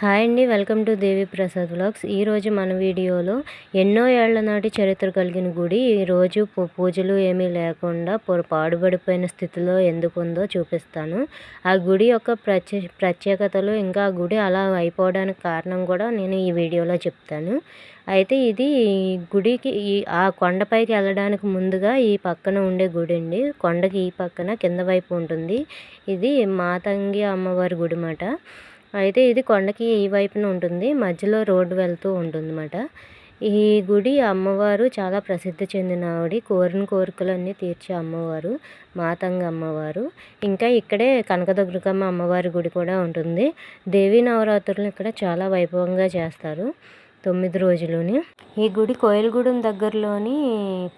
Hi అండి welcome to Devi Prasad vlogs. ఈరోజు మన వీడియోలో ఎన్నో ఏళ్ళ నాటి చరిత్ర కలిగిన గుడి ఈరోజు పూజలు ఏమీ లేకుండా పాడుబడిపోయిన స్థితిలో ఎందుకు ఉందో చూపిస్తాను. ఆ గుడి యొక్క ప్రత్యే ప్రత్యేకతలు ఇంకా ఆ గుడి అలా అయిపోవడానికి కారణం కూడా నేను ఈ వీడియోలో చెప్తాను. అయితే ఇది గుడికి ఈ ఆ కొండపైకి వెళ్ళడానికి ముందుగా ఈ పక్కన ఉండే గుడి అండి. కొండకి ఈ పక్కన కింద వైపు ఉంటుంది. ఇది మాతంగి అమ్మవారి గుడి మాట. అయితే ఇది కొండకి ఈ వైపున ఉంటుంది. మధ్యలో రోడ్డు వెళ్తూ ఉంటుంది అన్నమాట ఈ గుడి అమ్మవారు చాలా ప్రసిద్ధి చెందిన ఆవిడ. కోరిన కోరికలన్నీ తీర్చే అమ్మవారు మాతంగ అమ్మవారు. ఇంకా ఇక్కడే కనకదుర్గమ్మ అమ్మవారి గుడి కూడా ఉంటుంది. దేవీ నవరాత్రులు ఇక్కడ చాలా వైభవంగా చేస్తారు. తొమ్మిది రోజులుని. ఈ గుడి కోయిలగూడెం దగ్గరలోని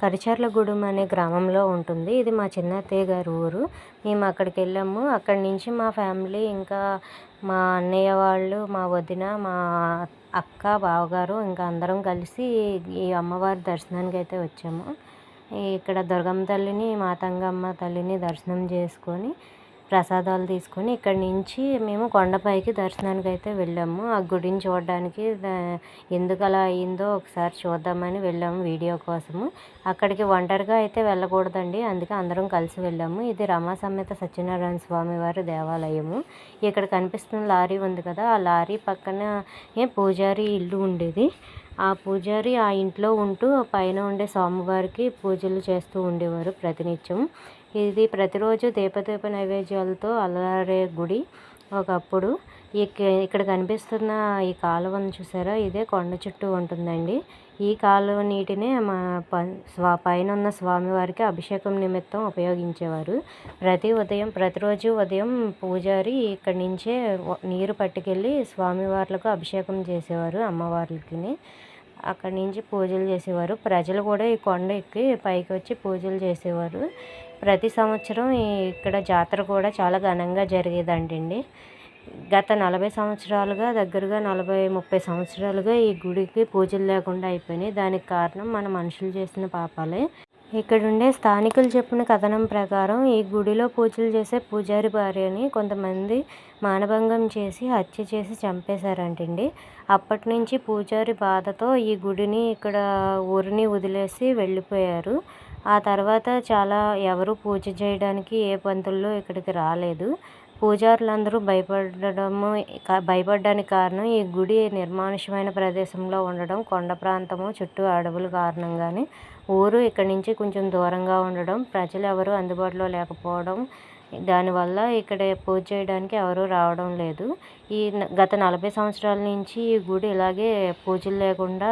కరిచర్లగూడెం అనే గ్రామంలో ఉంటుంది. ఇది మా చిన్నత్తయ్య గారి ఊరు. మేము అక్కడికి వెళ్ళాము. అక్కడి నుంచి మా ఫ్యామిలీ ఇంకా మా అన్నయ్య వాళ్ళు మా వదిన మా అక్క బావగారు ఇంకా అందరం కలిసి ఈ అమ్మవారి దర్శనానికి అయితే వచ్చాము. ఇక్కడ దుర్గమ్మ తల్లిని మాతంగమ్మ తల్లిని దర్శనం చేసుకొని ప్రసాదాలు తీసుకొని ఇక్కడి నుంచి మేము కొండపైకి దర్శనానికి అయితే వెళ్ళాము. ఆ గుడిని చూడడానికి ఎందుకు అలా అయిందో ఒకసారి చూద్దామని వెళ్ళాము వీడియో కోసము. అక్కడికి ఒంటరిగా అయితే వెళ్ళకూడదండి. అందుకే అందరం కలిసి వెళ్ళాము. ఇది రమా సమేత సత్యనారాయణ స్వామి వారి దేవాలయము. ఇక్కడ కనిపిస్తున్న లారీ ఉంది కదా ఆ లారీ పక్కన ఏ పూజారి ఇల్లు ఉండేది. ఆ పూజారి ఆ ఇంట్లో ఉంటూ పైన ఉండే స్వామివారికి పూజలు చేస్తూ ఉండేవారు ప్రతినిత్యం ఇది ప్రతిరోజు దీపదీప నైవేద్యాలతో అలరారే గుడి. ఒకప్పుడు ఇక్కడ కనిపిస్తున్న ఈ కాలువను చూసారా? ఇదే కొండ చుట్టూ ఉంటుందండి. ఈ కాలువ నీటినే మా స్వా పైన ఉన్న స్వామివారికి అభిషేకం నిమిత్తం ఉపయోగించేవారు. ప్రతి ఉదయం ప్రతిరోజు ఉదయం పూజారి ఇక్కడి నుంచే నీరు పట్టుకెళ్ళి స్వామివార్లకు అభిషేకం చేసేవారు అమ్మవార్లకి అక్కడి నుంచి పూజలు చేసేవారు. ప్రజలు కూడా ఈ కొండ ఎక్కి పైకి వచ్చి పూజలు చేసేవారు. ప్రతి సంవత్సరం ఇక్కడ జాతర కూడా చాలా ఘనంగా జరిగేదంటండి. గత నలభై సంవత్సరాలుగా దగ్గరగా నలభై ముప్పై సంవత్సరాలుగా ఈ గుడికి పూజలు లేకుండా అయిపోయినాయి. దానికి కారణం మన మనుషులు చేసిన పాపాలే. ఇక్కడ ఉండే స్థానికులు చెప్పిన కథనం ప్రకారం ఈ గుడిలో పూజలు చేసే పూజారి భార్యని కొంతమంది మానభంగం చేసి హత్య చేసి చంపేశారంటండి. అప్పటి నుంచి పూజారి బాధతో ఈ గుడిని ఇక్కడ ఊరిని వదిలేసి వెళ్ళిపోయారు. ఆ తర్వాత చాలా ఎవరు పూజ చేయడానికి ఏ పంతుల్లో ఇక్కడికి రాలేదు. పూజారులందరూ భయపడడము భయపడడానికి కారణం ఈ గుడి నిర్మానుష్యమైన ప్రదేశంలో ఉండడం కొండ ప్రాంతము చుట్టూ అడవులు కారణంగానే. ఊరు ఇక్కడి నుంచి కొంచెం దూరంగా ఉండడం ప్రజలు ఎవరు అందుబాటులో లేకపోవడం దానివల్ల ఇక్కడ పూజ చేయడానికి ఎవరు రావడం లేదు. ఈ గత నలభై సంవత్సరాల నుంచి ఈ గుడి ఇలాగే పూజలు లేకుండా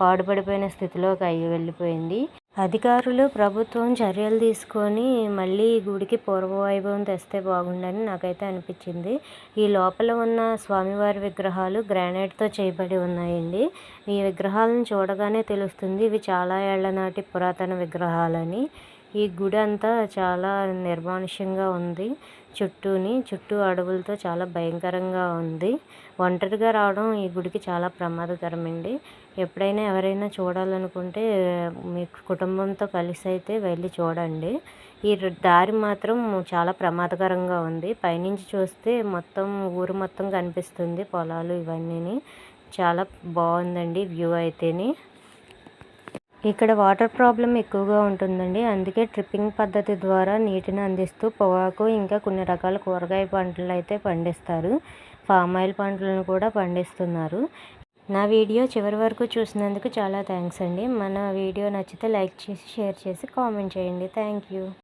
పాడుపడిపోయిన స్థితిలోకి అయ్యి వెళ్ళిపోయింది. అధికారులు ప్రభుత్వం చర్యలు తీసుకొని మళ్ళీ ఈ గుడికి పూర్వవైభవం తెస్తే బాగుండని నాకైతే అనిపించింది. ఈ లోపల ఉన్న స్వామివారి విగ్రహాలు గ్రానైట్తో చేయబడి ఉన్నాయండి. ఈ విగ్రహాలను చూడగానే తెలుస్తుంది ఇవి చాలా ఏళ్ళ నాటి పురాతన విగ్రహాలని. ఈ గుడి అంతా చాలా నిర్మానుష్యంగా ఉంది. చుట్టూని చుట్టూ అడవులతో చాలా భయంకరంగా ఉంది. ఒంటరిగా రావడం ఈ గుడికి చాలా ప్రమాదకరమండి. ఎప్పుడైనా ఎవరైనా చూడాలనుకుంటే మీ కుటుంబంతో కలిసి అయితే వెళ్ళి చూడండి. ఈ దారి మాత్రం చాలా ప్రమాదకరంగా ఉంది. పైనుంచి చూస్తే మొత్తం ఊరు మొత్తం కనిపిస్తుంది. పొలాలు ఇవన్నీ చాలా బాగుందండి వ్యూ అయితేని. ఇక్కడ వాటర్ ప్రాబ్లం ఎక్కువగా ఉంటుందండి. అందుకే ట్రిప్పింగ్ పద్ధతి ద్వారా నీటిని అందిస్తూ పొగాకు ఇంకా కొన్ని రకాల కూరగాయ పంటలు అయితే పండిస్తారు. ఫామ్ ఆయిల్ పంటలను కూడా పండిస్తున్నారు. నా వీడియో చివరి వరకు చూసినందుకు చాలా థ్యాంక్స్ అండి. మన వీడియో నచ్చితే లైక్ చేసి షేర్ చేసి కామెంట్ చేయండి. Thank you.